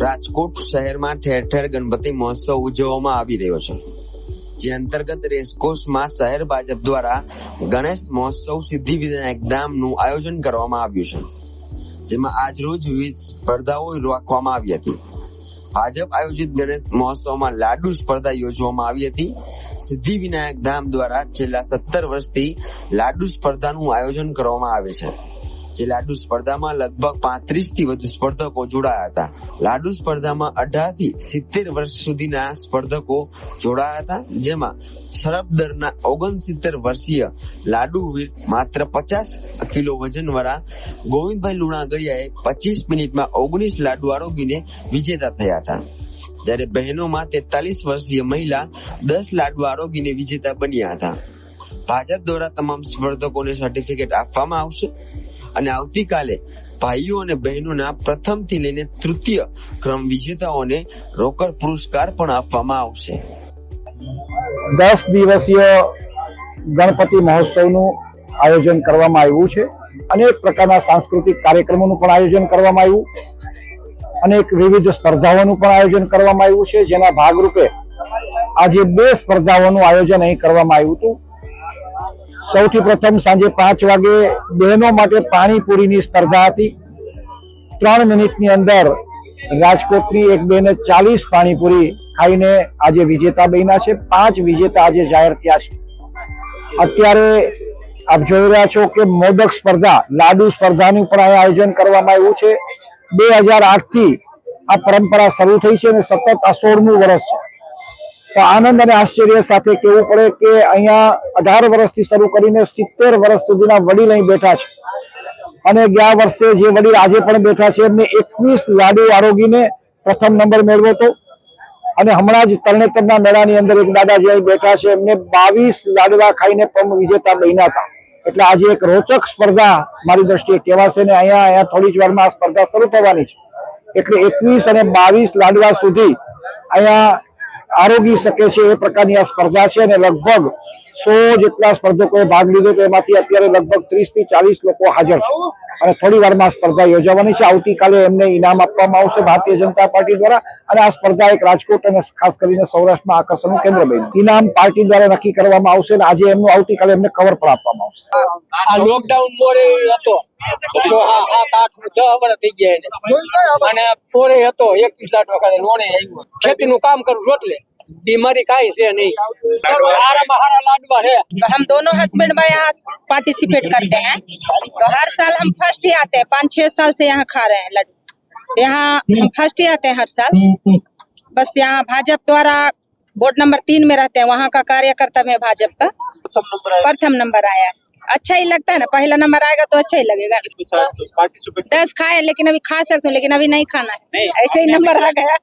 રાજકોટ શહેરમાં ઠેર ઠેર ગણપતિ મહોત્સવ ઉજવવામાં આવી રહ્યો છે, જે અંતર્ગત રેસકોર્સમાં શહેર ભાજપ દ્વારા ગણેશ મહોત્સવ સિદ્ધિ વિનાયક ધામનું આયોજન કરવામાં આવ્યું છે, જેમાં આજરોજ વિવિધ સ્પર્ધાઓ રાખવામાં આવી હતી. ભાજપ આયોજિત ગણેશ મહોત્સવમાં લાડુ સ્પર્ધા યોજવામાં આવી હતી. સિદ્ધિ વિનાયક ધામ દ્વારા છેલ્લા સત્તર વર્ષથી લાડુ સ્પર્ધાનું આયોજન કરવામાં આવે છે. જે લાડુ સ્પર્ધામાં લગભગ પાંત્રીસથી વધુ સ્પર્ધકો જોડાયા હતા. લાડુ સ્પર્ધામાં અઢારથી સિત્તેર વર્ષ સુધીના સ્પર્ધકો જોડાયા હતા, જેમાં સરબદરના ઓગણસિત્તેર વર્ષીય લાડુવીર માત્ર પચાસ કિલો વજન વાળા ગોવિંદભાઈ લુણાગડિયાએ પચીસ મિનિટમાં ઓગણીસ લાડુ આરોગીને વિજેતા થયા હતા. જ્યારે બહેનોમાં તેતાલીસ વર્ષીય મહિલા દસ લાડુ આરોગીને વિજેતા બન્યા હતા. ભાજપ દ્વારા તમામ સ્પર્ધકોને સર્ટિફિકેટ આપવામાં આવશે અને આવતીકાલે ભાઈઓ અને બહેનોના પ્રથમથી લઈને તૃતીય ક્રમ વિજેતાઓને રોકડ પુરસ્કાર પણ આપવામાં આવશે. દસ દિવસીય ગણપતિ મહોત્સવનું આયોજન કરવામાં આવ્યું છે. અનેક પ્રકારના સાંસ્કૃતિક કાર્યક્રમોનું પણ આયોજન કરવામાં આવ્યું. અનેક વિવિધ સ્પર્ધાઓનું પણ આયોજન કરવામાં આવ્યું છે. જેના ભાગરૂપે આજે બે સ્પર્ધાઓનું આયોજન અહીં કરવામાં આવ્યું હતું. સૌથી પ્રથમ સાંજે પાંચ વાગે બહેનો માટે પાણીપુરીની સ્પર્ધા હતી. ત્રણ મિનિટની અંદર રાજકોટની એક બેને ચાલીસ પાણીપુરી ખાઈને આજે વિજેતા બન્યા છે. પાંચ વિજેતા આજે જાહેર થયા છે. અત્યારે આપ જોઈ રહ્યા છો કે મોદક સ્પર્ધા, લાડુ સ્પર્ધાનું પણ અહીંયા આયોજન કરવામાં આવ્યું છે. બે હજાર આઠથી આ પરંપરા શરૂ થઈ છે અને સતત આ સોળમું વર્ષ છે. તો આનંદ અને આશ્ચર્ય સાથે કહેવું પડે કે અહીંયા અઢાર વર્ષથી શરૂ કરીને સિત્તેર વર્ષ સુધીના વડીલ અહીં બેઠા છે. અને ગયા વર્ષે જે વડીલ આજે પણ બેઠા છે, એમને એકવીસ લાડુ આરોગીને પ્રથમ નંબર મેળવ્યો હતો. અને હમણાં જ તરણેતરના મેળાની અંદર એક દાદાજી અહીં બેઠા છે, એમને બાવીસ લાડવા ખાઈને પણ વિજેતા બન્યા હતા. એટલે આજે એક રોચક સ્પર્ધા મારી દ્રષ્ટિએ કહેવાશે ને અહીંયા અહીંયા થોડી જ વારમાં આ સ્પર્ધા શરૂ થવાની છે. એટલે એકવીસ અને બાવીસ લાડવા સુધી અહીંયા આરોગી શકે છે એ પ્રકારની આ સ્પર્ધા છે અને લગભગ સો જેટલા સ્પર્ધકોએ ભાગ લીધો તો એમાંથી અત્યારે લગભગ ત્રીસથી ચાલીસ લોકો હાજર છે. અને થોડી વારમાં સ્પર્ધા યોજાવાની છે. આવતીકાલે એમને ઇનામ આપવામાં આવશે ભારતીય જનતા પાર્ટી દ્વારા. અને આ સ્પર્ધા એક રાજકોટ અને ખાસ કરીને સૌરાષ્ટ્રમાં આકર્ષણનું કેન્દ્ર બન્યું. ઇનામ પાર્ટી દ્વારા નક્કી કરવામાં આવશે અને આજે એમનું આવતીકાલે એમને કવર પણ આપવામાં આવશે. આ લોકડાઉન મોરે હતો. સાત આઠ દસ વર્ષ થઈ ગયા એને અને પોરે હતો એકવીસ લાખ વખત લોણે આવ્યો ખેતીનું કામ કરું છું એટલે બીમારી કાંઈ છે નહીં હારામાં હારા લાડવા છે तो हम दोनों हस्बैंड में यहाँ पार्टिसिपेट करते हैं तो हर साल हम फर्स्ट ही आते हैं पाँच छह साल से यहाँ खा रहे हैं लड्डू यहाँ हम फर्स्ट ही आते हैं हर साल बस यहाँ भाजपा द्वारा बोर्ड नंबर तीन में रहते हैं वहाँ का कार्यकर्ता में भाजपा का प्रथम नंबर आया है अच्छा ही लगता है ना पहला नंबर आएगा तो अच्छा ही लगेगा दस खाए लेकिन अभी खा सकते हूँ लेकिन अभी नहीं खाना है ऐसे ही नंबर आ गया